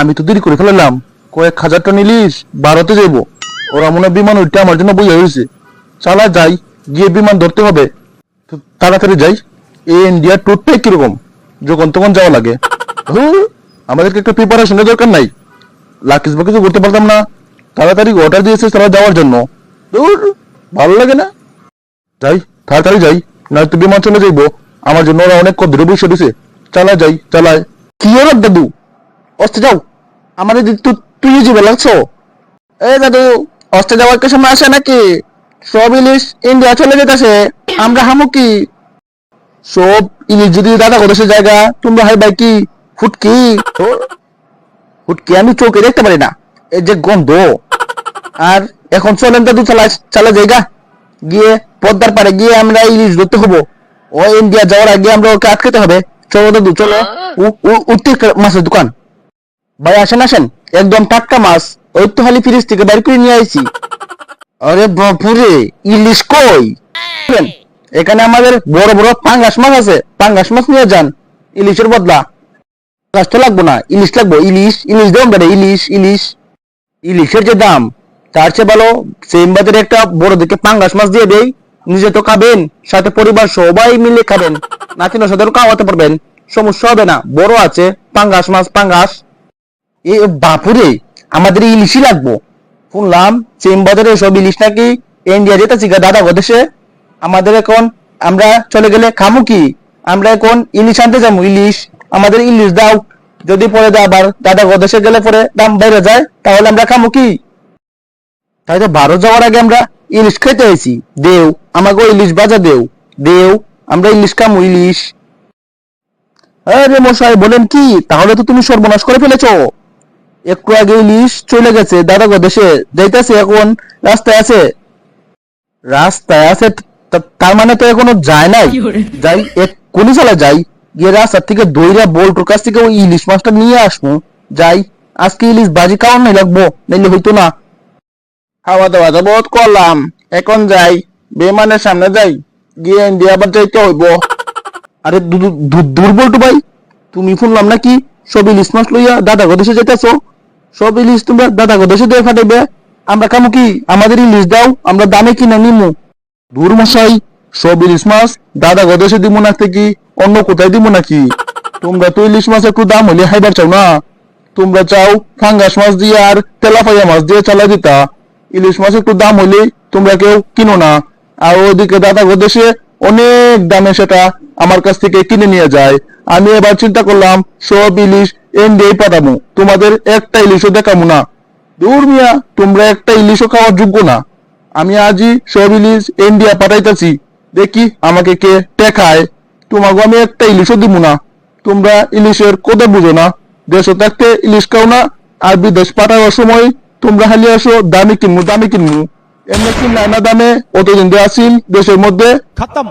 আমি তো দেরি করে ফেলালাম। কয়েক হাজার টন ইলিশ ভারতে যাইব। ওরা মনে বিমান উঠতে আমার জন্য বইয়া হয়েছে চালা যাই, গিয়ে বিমান ধরতে হবে। তাড়াতাড়ি যাই। এই ইন্ডিয়ার ট্যুরটাই কীরকম? যখন তখন যাওয়া লাগে। আমাদেরকে একটা প্রিপারেশনের দরকার নাই। লাকিস বা কিছু করতে পারতাম না। তাড়াতাড়ি অর্ডার দিয়েছে তারা যাওয়ার জন্য। ভালো লাগে না? যাই, তাড়াতাড়ি যাই নয়তো বিমান চলে যাইবো। আমার জন্য ওরা অনেক কদ্দূরে বসে দিছে। চালা যাই, চালায়। কি হলো দাদু? অস্তে যাও। তো তুই যাবে লাগছো। এ দাদু অস্তে যাওয়ার কে সময় আসে নাকি? সব ইলিশ ইন্ডিয়া চলে যেতেছে। আমরা হামু কি? সব ইলিশ যদি দাদা করেছে জায়গা, তোমরা হাই বাই কি? ফুটকি? ফুটকি আমি চোখে দেখতে পারি না। এই যে গন্ধ। আর এখন চলেন দাদু চালা চালা জায়গা। গিয়ে পদ্মার পারে গিয়ে আমরা ইলিশ ধরতে হব। ও ইন্ডিয়া যাওয়ার আগে আমরা ওকে আটকাতে হবে। চলো দাদু চলো। উ- উ- উঠতে মাছের দোকান। ভাই আসেন আসেন। একদম টাটকা মাছ। ওই তো খালি ফ্রিজ থেকে বাইর করে নিয়ে আইছি। আরে বাপুরে ইলিশ কই? এখানে আমাদের বড় বড় পাঙ্গাস মাছ আছে। পাঙ্গাস মাছ নিয়ে যান। ইলিশের বদলা। পাঙ্গাস তো লাগবো না। ইলিশ লাগবো। ইলিশ ইলিশ দেবেন বেটা ইলিশ ইলিশ। ইলিশের যে দাম তার চেয়ে ভালো সেম বাজারে একটা বড় দিকে পাঙ্গাস মাছ দিয়ে দেই। নিজে তো খাবেন সাথে পরিবার সবাই মিলে খাবেন। নাতিনের সাথে খাওয়াতে পারবেন। সমস্যা হবে না। বড় আছে। পাঙ্গাস মাছ পাঙ্গাস। এ বাপুরে, আমাদের ইলিশই লাগবো। শুনলাম সেম সব ইলিশ নাকি ইন্ডিয়া যেতেছি দাদা দেশে আমাদের এখন আমরা চলে গেলে খামু কি? আমরা এখন ইলিশ আনতে যাব, ইলিশ, আমাদের ইলিশ দাও। যদি পরে আবার দাদা দেশে গেলে পরে দাম বেড়ে যায়, তাহলে আমরা খামু কি? তাই তো ভারত যাওয়ার আগে আমরা ইলিশ খেতে হয়েছি দেও, আমাকে ইলিশ বাজা দেও। দেও, আমরা ইলিশ খামু, ইলিশ। আরে মশাই, বলেন কি? তাহলে তো তুমি সর্বনাশ করে ফেলেছো। একটু আগে ইলিশ চলে গেছে। দাদা গো দেশে যাইতেছে এখন? রাস্তায় আছে? রাস্তায় আছে তার মানে তো এখনও যায় নাই? যাই এক কোনি চালা যাই গিয়ে রাস্তার থেকে দইরা বোল্টুর কাছ থেকে ওই ইলিশ মাছটা নিয়ে আসব। যাই আজকে ইলিশ বাজি খাওয়ার নাই লাগবো নাইলে হইতো না। খাওয়া দাওয়া তো বহুত করলাম। এখন যাই বেমানের সামনে যাই গিয়ে ইন্ডিয়া আবার যাইতে হইব। আরে দুর্বল তো ভাই তুমি শুনলাম নাকি? সব ইলিশ মাছ লইয়া দাদা গদেশে যেতেছো সব ইলিশ তোমরা দাদা গদেশে দিয়ে ফাটাইবে। আমরা কামু কি? আমাদের ইলিশ দাও, আমরা দামে কিনে নিমু। দূর মশাই, সব ইলিশ মাছ দাদা গদেশে দিব না কি অন্য কোথায় দিব নাকি? তোমরা তো ইলিশ মাছ একটু দাম হলে হাইবার চাও না? তোমরা চাও ফাঙ্গাস মাছ দিয়ে আর তেলাপাইয়া মাছ দিয়ে চালা দিতা। ইলিশ মাছ একটু দাম হলে তোমরা কেউ কিনো না। আর ওদিকে দাদা গো, দেশে অনেক দামে সেটা আমার কাছ থেকে কিনে নিয়ে যায়। আমি এবার চিন্তা করলাম, সব ইলিশ এন্ডেই পাঠামু তোমাদের একটা ইলিশও দেখামো না। দূর মিয়া, তোমরা একটা ইলিশও খাওয়ার যোগ্য না। আমি আজই সব ইলিশ ইন্ডিয়া পাঠাইতেছি। দেখি আমাকে কে দেখায়। তোমাকে আমি একটা ইলিশও দিব না। তোমরা ইলিশের কোদা বুঝো না। দেশে থাকতে ইলিশ খাও না, আর বিদেশ পাঠাবার সময় তোমরা হালি আসো দামি কিনবো দামি কিনবো এমনি কিনলে না দামে অতদিন দেওয়া আসিল, দেশের মধ্যে খাতাম।